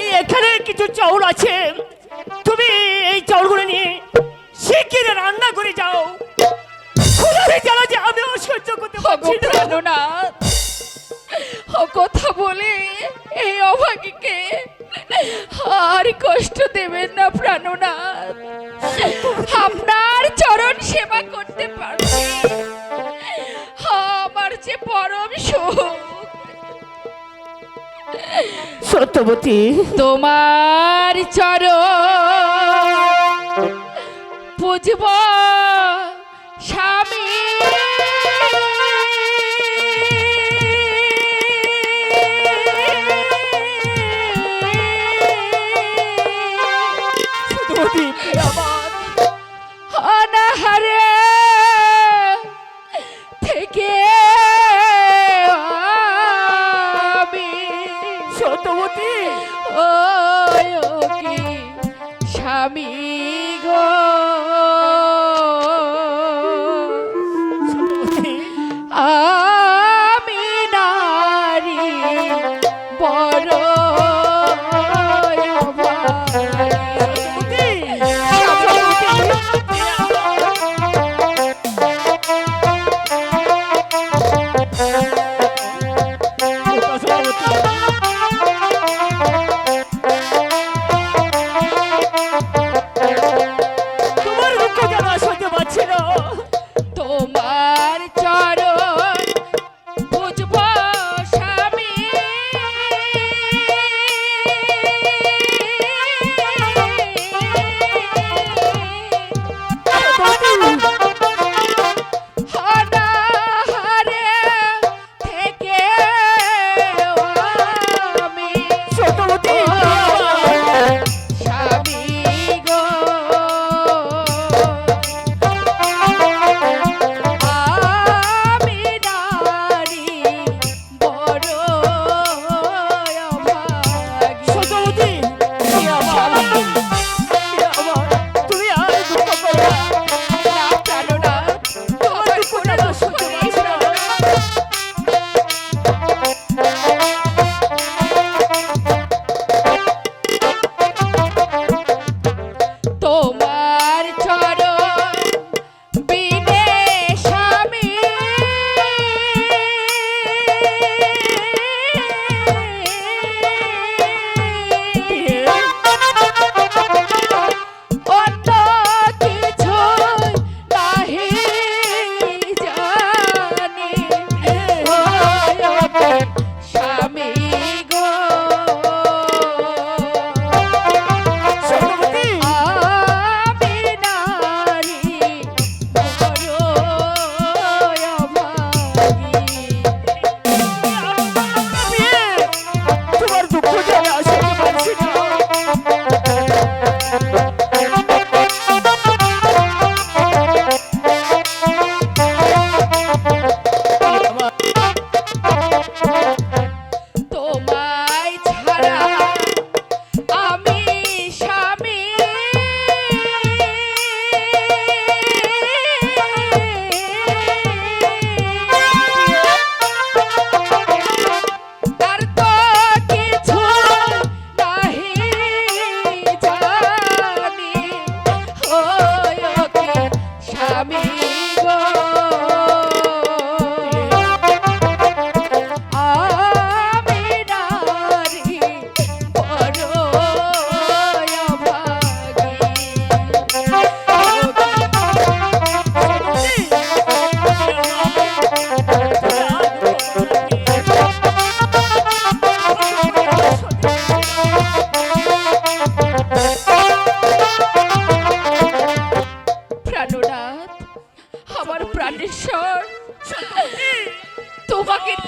এই এখানে কিছু চাউল আছে। তুমি এই চাউলগুলো নিয়ে শিগগিরি রান্না করে যাও। জ্বালা যে আমি অসহ্য করতে পারছি না। কথা বলে এই অভাগীকে আর কষ্ট দেবেন না প্রাণনাথ। আপনার চরণ সেবা করতে পারছি আমার যে পরম সুখ সত্যবতী। তোমার চর পুজব স্বামী সত্যবতী ও কি স্বামী গো?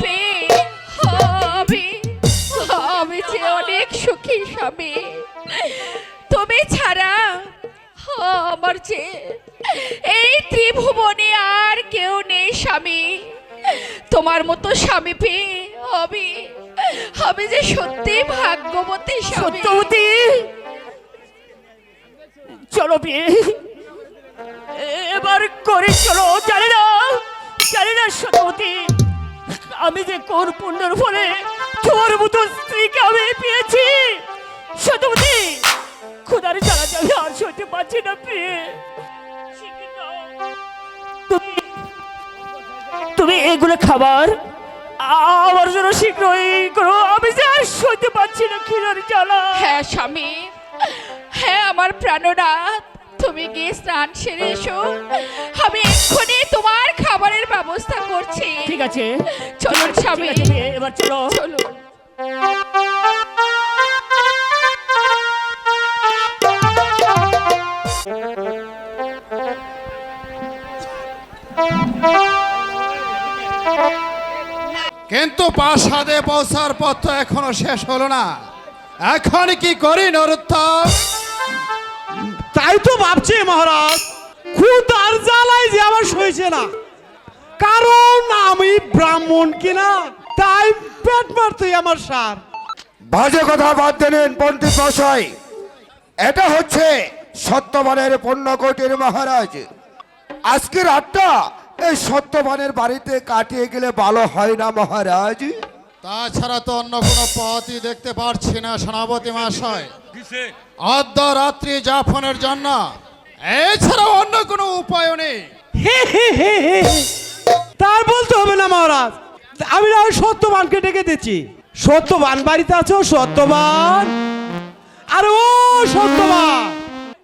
পেয়ে আমি আমি যে অনেক সুখী স্বামী। তুমি ছাড়া আমার যে এই ত্রিভুবনে আর কেউ নেই স্বামী। তোমার মতো স্বামী পেয়ে আমি আমি যে সত্যি ভাগ্যবতী সত্যবতী? চলো বিয়ে। এবার করে চলো, জানি না জানি না সত্যবতী। আমি যে কোন পুণ্যের ফলে তোর মতো স্ত্রীকে আমি পেয়েছি সত্যবতী খুদার চালা চালে আর সইতে পারছি না পেয়ে তুমি এগুলো খাবার আমার জন্য শীঘ্রই করো, আমি যে আর সইতে পারছি না খিদার চালা হ্যাঁ স্বামী। হ্যাঁ আমার প্রাণনাথ তুমি গিয়ে স্নান সেরে এসো। আমি এক্ষুনি তোমার খাবারের ব্যবস্থা করছি। ঠিক আছে। চলুন স্বামী। এবার চলো। চলুন। কিন্তু প্রাসাদে পৌঁছার পথ এখনও শেষ হলো না। এখন কি করি নরোত্তম তাই তো ভাবছি মহারাজ ক্ষুদার জ্বালাই যে আমার সইছে না। কারণ আমি ব্রাহ্মণ কিনা তাই পেট মারতেই আমার সার। বাজে কথা বাদ দেন পণ্ডিত মশাই। এটা হচ্ছে সত্যবানের পণ্যকোটির মহারাজ। আজকের রাতটা এই সত্যবানের বাড়িতে কাটিয়ে গেলে ভালো হয় না মহারাজ? তাছাড়া তো অন্য কোনো পথই দেখতে পারছি না সেনাপতি মহাশয়। অর্ধ রাত্রি যাপনের জন্য এছাড়া অন্য কোনো উপায় নেই। তার বলতে হবে না মহারাজ। আমি না ওই সত্যবানকে ডেকে দিচ্ছি। সত্যবান বাড়িতে আছো সত্যবান? আরে ও সত্যবান!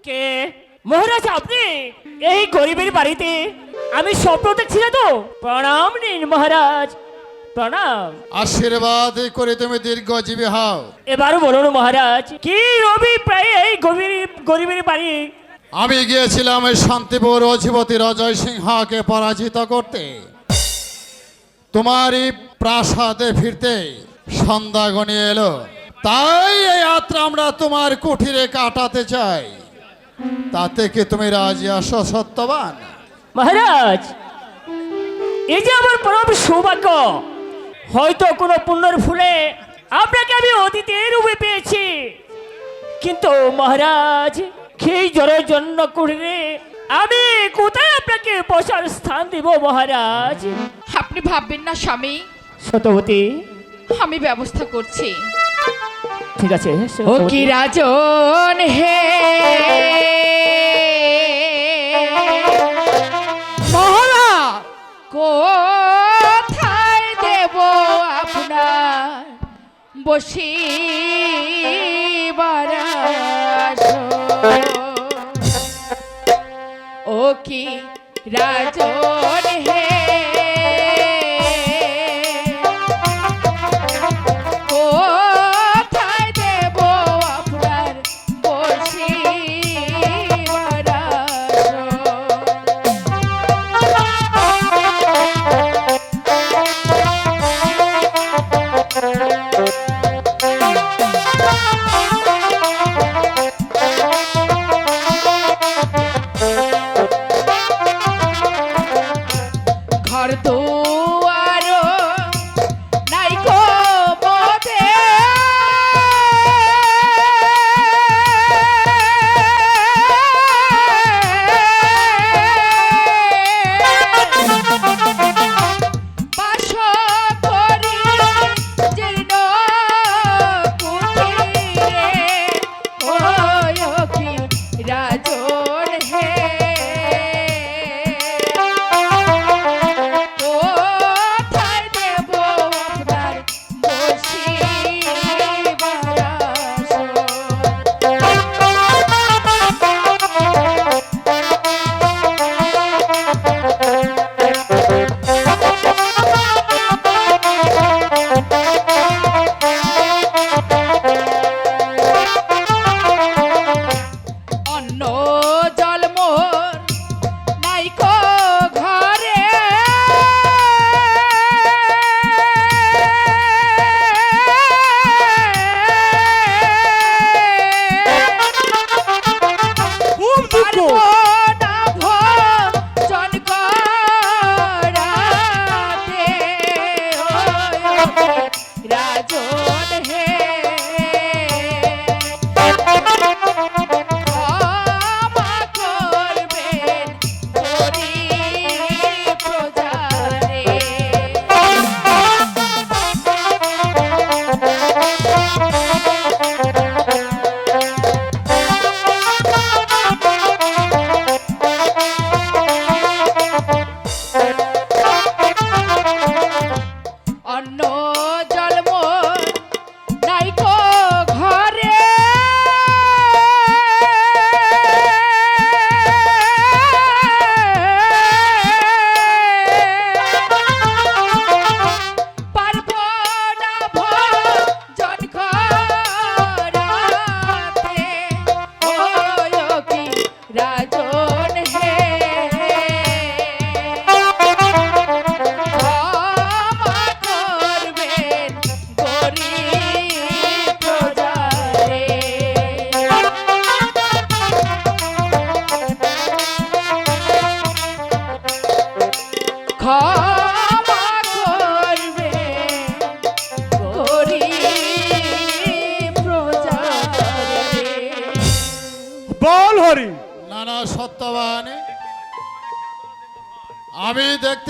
কে? মহারাজ আপনি? এই গরিবের বাড়িতে আমি স্বপ্ন দেখছি না তো? প্রণাম নিন মহারাজ। প্রণাম। আশীর্বাদ করে তুমি দীর্ঘজীবী হও। এবার বলুন মহারাজ কি রবি প্রায় এই গভীর গরিবের বাড়ি? আমি গিয়েছিলাম এই শান্তিপুর অধিপতি অজয় সিংহকে পরাজিত করতে। তোমারই প্রাসাদে ফিরতে সন্ধ্যা গনিয়ে এলো। তাই এই যাত্রা আমরা তোমার কুঠিরে কাটাতে চাই। তাতে কি তুমি রাজি আসো সত্যবান? মহারাজ এই যে আমার পরম সৌভাগ্য হয়তো কোনো পুণ্যর ফুলে আপনাকে আমি অতীতের রূপে পেয়েছি। কিন্তু মহারাজ সেই জ্বরের জন্য কুড়িয়ে আমি কোথায় আপনাকে বসার স্থান দিব মহারাজ? আপনি ভাববেন না স্বামী। সতবতী আমি ব্যবস্থা করছি। ঠিক আছে ও কি রাজন হে? মহারাজ কোথায় বসি ও কি রাজন cuarto. e.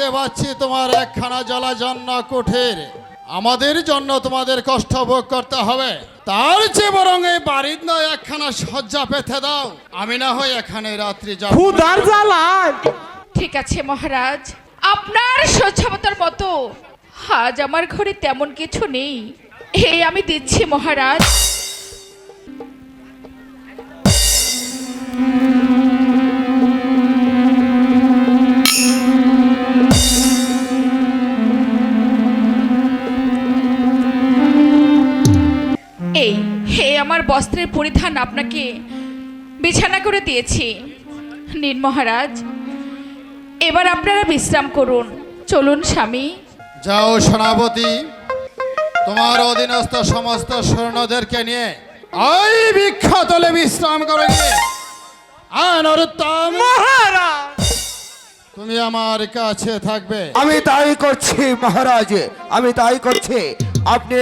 দেখতে পাচ্ছি তোমার একখানা জলাজন্য কুঠির। আমাদের জন্য তোমাদের কষ্ট ভোগ করতে হবে। তার চেয়ে বরং এই বাড়ির নয় একখানা শয্যা পেতে দাও। আমি না হয় এখানে রাত্রি জ্বালায় ঠিক আছে মহারাজ। আপনার সহ্যমতার মতো। আজ আমার ঘরে তেমন কিছু নেই। এই আমি দিচ্ছি মহারাজ। এই হে আমার বস্ত্রের পরিধান আপনাকে বিছানা করে দিয়েছি। নিন মহারাজ এবার আপনারা বিশ্রাম করুন। চলুন স্বামী। যাও সেনাপতি তোমার অধীনস্থ সমস্ত সৈন্যদেরকে নিয়ে ওই বিখ্যাতলে বিশ্রাম করে তুমি আমার কাছে থাকবে। আমি তাই করছি মহারাজ আমি তাই করছি। আপনি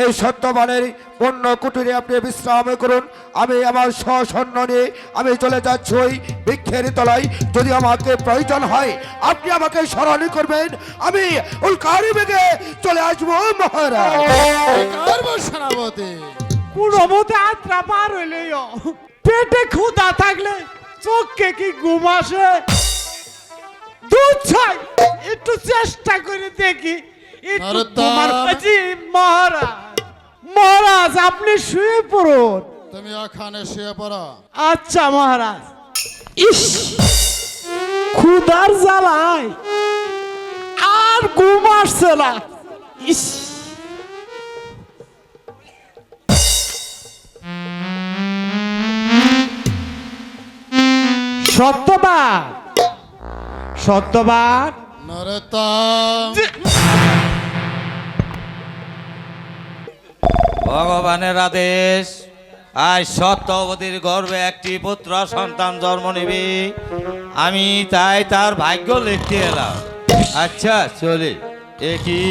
এই সত্যবানের পণ্য কুটিরে আপনি বিশ্রাম করুন। আমি আমার সসৈন্য নিয়ে আমি চলে যাচ্ছি ওই বৃক্ষের তলায়। যদি আমাকে প্রয়োজন হয় আপনি আমাকে স্মরণ করবেন। আমি উল্কারি বেগে চলে আসব মহারাজ। কোনো মতে আত্রা পার হইলেও পেটে ক্ষুদা থাকলে চোখকে কি ঘুম আসে? দুধ চাই একটু চেষ্টা করে দেখি। একটু মহারাজ মহারাজ আপনি শুয়ে পড়ুন। তুমি ওখানে শুয়ে পড়ো। আচ্ছা মহারাজ। ইস জ্বালায়। আর ঘুম আসছে না। ইস। সত্যবান। সত্যবান। নরোত্তম ভগবানের আদেশ। আজ সত্যবতীর গর্ভে একটি পুত্র সন্তান জন্ম নিবি। আমি তাই তার ভাগ্য লিখতে এলাম। আচ্ছা চলে। এ কি?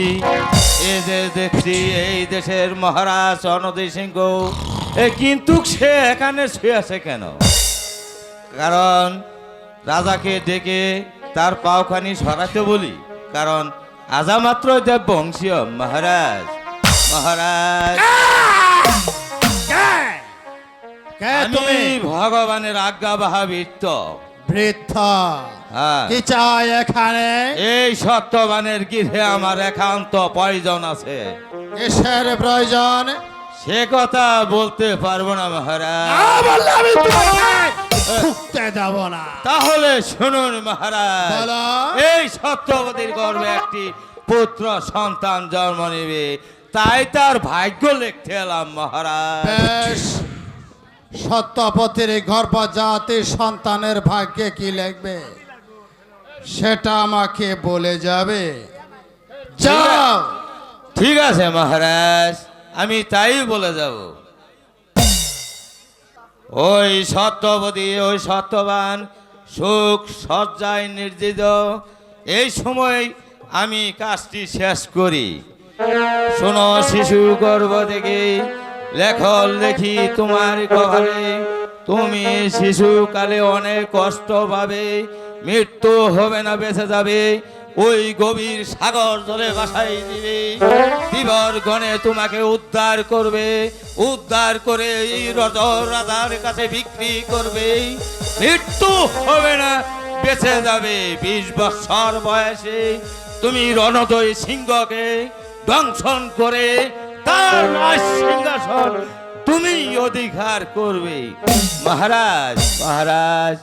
এ যে দেখছি, এই দেশের মহারাজ অনদী সিংহ। এ কিন্তু সে এখানে শুয়ে আছে কেন? কারণ রাজাকে ডেকে তার পাওখানি সরাতে বলি। কারণ আজা মাত্র দেব বংশীয় মহারাজ মহারাজ। তুমি? ভগবানের আজ্ঞা বাহাবিত্ত বৃদ্ধ। হ্যাঁ। কি চাই এখানে? এই সত্যবানের গৃহে আমার একান্ত প্রয়োজন আছে। কিসের প্রয়োজন? সে কথা বলতে পারব না মহারাজ। না তাহলে শুনুন মহারাজ। এই সত্যবতীর গর্ভে একটি পুত্র সন্তান জন্ম নেবে। তাই তার ভাগ্য লিখতে এলাম মহারাজ। সত্যপতির গর্ভজাতি সন্তানের ভাগ্যে কি লিখবে? সেটা আমাকে বলে যাবে। যাও। ঠিক আছে মহারাজ আমি তাই বলে যাব। ওই সত্যবতী ওই সত্যবান সুখ সজ্জায় নির্জিত এই সময় আমি কাজটি শেষ করি। শোনো শিশু গর্ভ থেকে লেখল দেখি তোমার কপালে। তুমি শিশুকালে অনেক কষ্ট পাবে, মৃত্যু হবে না, বেঁচে যাবে। ওই গভীর সাগর জলে বাসাই দিবে। দিবর গণে তোমাকে উদ্ধার করবে, উদ্ধার করে এই রজ রাজার কাছে বিক্রি করবে। মৃত্যু হবে না, বেঁচে যাবে। বিশ বছর বয়সে তুমি রণদয় সিংহকে দংশন করে তার সিংহাসন তুমি অধিকার করবে। মহারাজ মহারাজ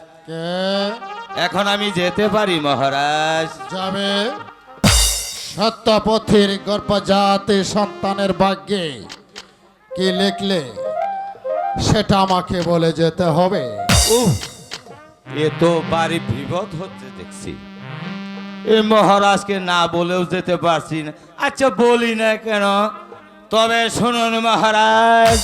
এখন আমি যেতে পারি মহারাজ। যাবে। সত্যপথির গর্ভজাতি সন্তানের ভাগ্যে কি লিখলে সেটা আমাকে বলে যেতে হবে। উহ, এ তো বাড়ি বিপদ হচ্ছে দেখছি। এ মহারাজকে না বলেও যেতে পারছি না। আচ্ছা বলি না কেন? তবে শুনুন মহারাজ